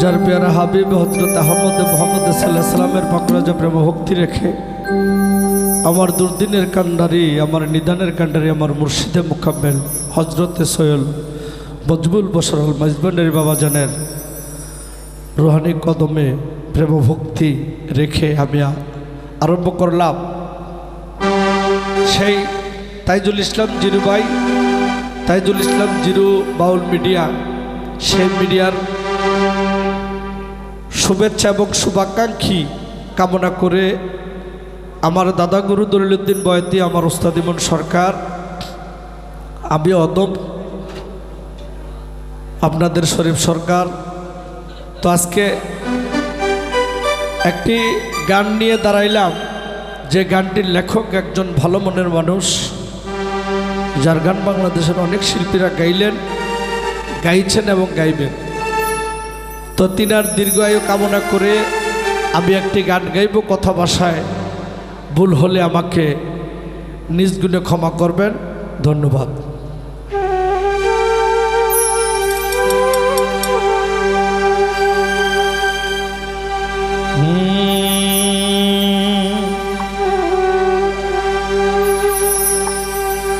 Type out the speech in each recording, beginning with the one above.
যার পেয়ারা হাবিব হজরত আহমদ মোহাম্মদ সাল্লাহ সাল্লামের পাকরাজা প্রেম ভক্তি রেখে আমার দুর্দিনের কান্ডারি আমার নিদানের কান্ডারি আমার মুর্শিদে মুকাম্মেল হজরতে সৈয়ল মজবুল বসরল বাবা বাবাজানের রুহানি কদমে প্রেম ভক্তি রেখে আমি আরম্ভ করলাম। সেই তাইজুল ইসলাম জিরুবাই তাইজুল ইসলাম জিরু বাউল মিডিয়া, সেই মিডিয়ার শুভেচ্ছা এবং শুভাকাঙ্ক্ষী কামনা করে আমার দাদা গুরু দলিলুদ্দিন বয়তি, আমার ওস্তাদিমন সরকার, আমি অদম, আপনাদের শরীফ সরকার। তো আজকে একটি গান নিয়ে দাঁড়াইলাম, যে গানটির লেখক একজন ভালো মনের মানুষ, যার গান বাংলাদেশের অনেক শিল্পীরা গাইলেন, গাইছেন এবং গাইবেন। তো তিনার দীর্ঘায়ু কামনা করে আমি একটি গান গাইব কথা ভাষায়। ভুল হলে আমাকে নিজ গুণে ক্ষমা করবেন। ধন্যবাদ।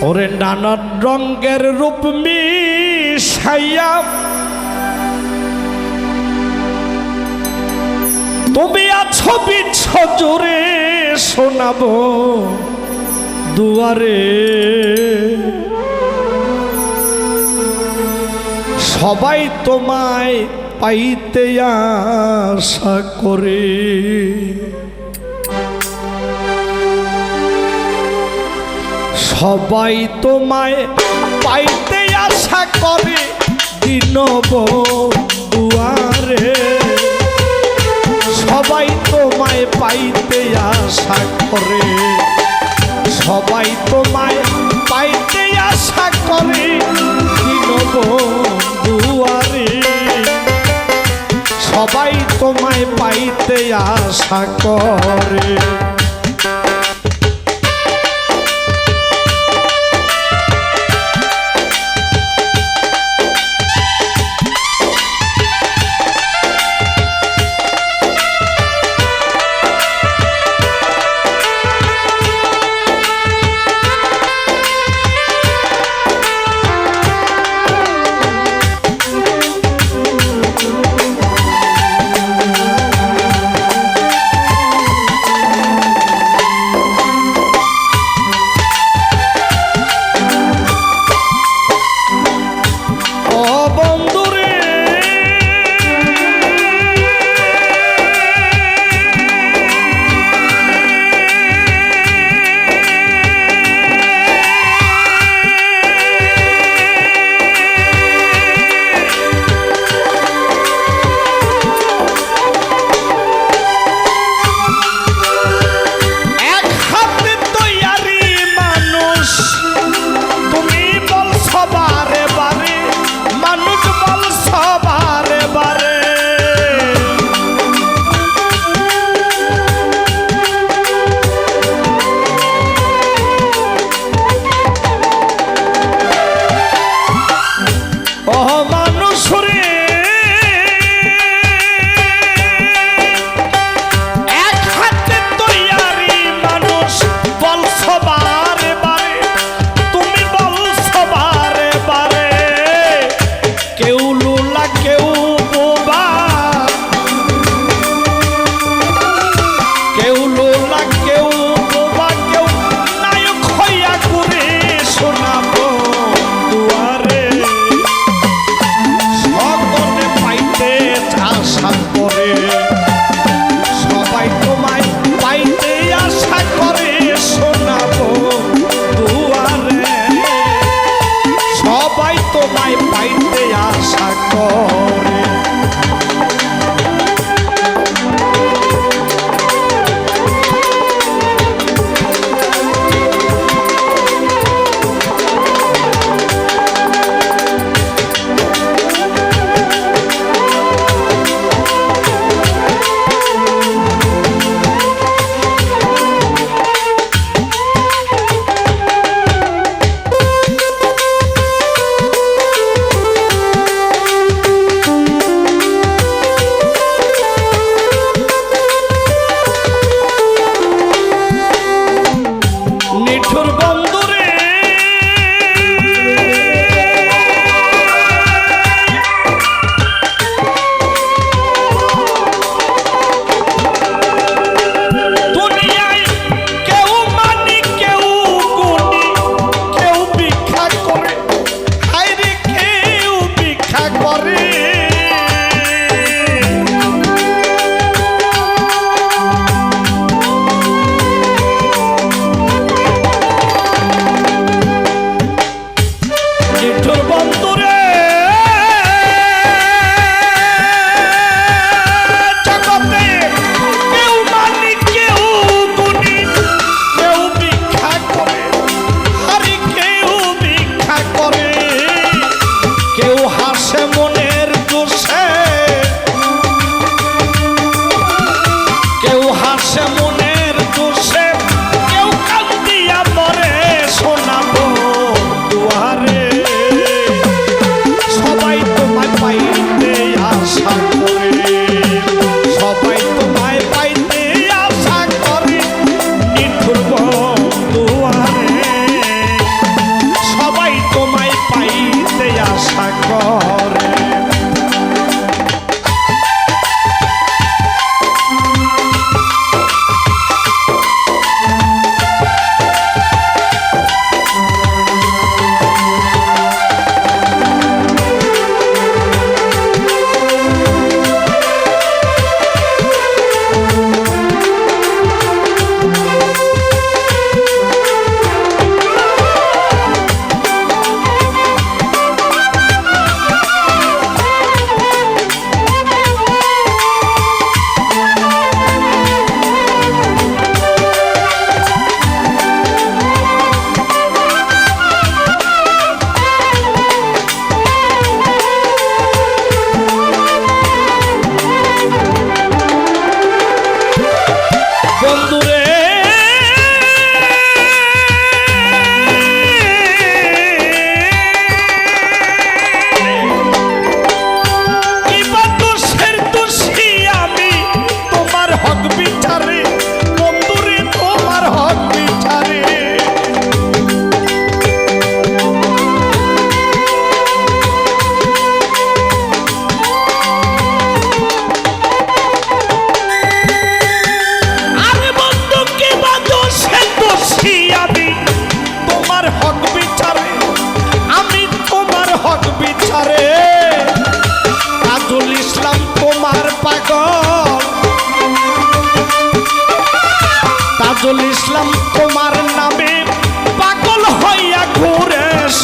ওরে নানান রঙ্গের রূপ মিশাইয়া বিচ্ছ জোরে শোনাবো দুয়ারে। সবাই তোমায় পাইতে আশা করে। সবাই তোমায় পাইতে আশা করে দিন দুয়ারে। সবাই তোমায় পাইতে আশা করে। সবাই তোমায় পাইতে আশা করে। দুয়ারে? সবাই তোমায় পাইতে আশা করে।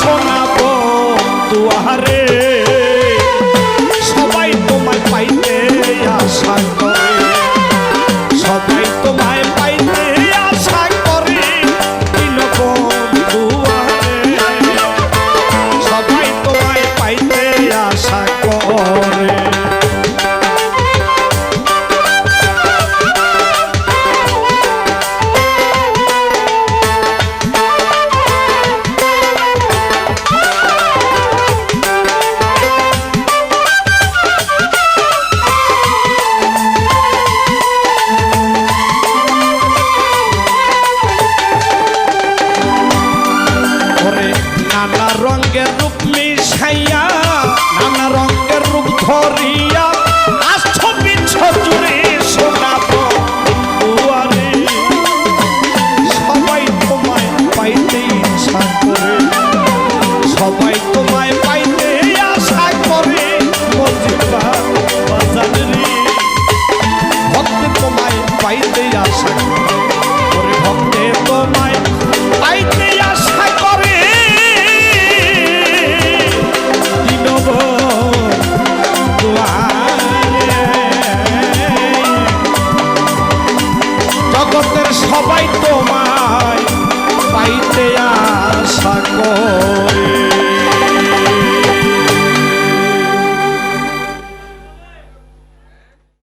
on our নানা রঙের রূপ মিশাইয়া নানা রঙের রূপ ধরিয়া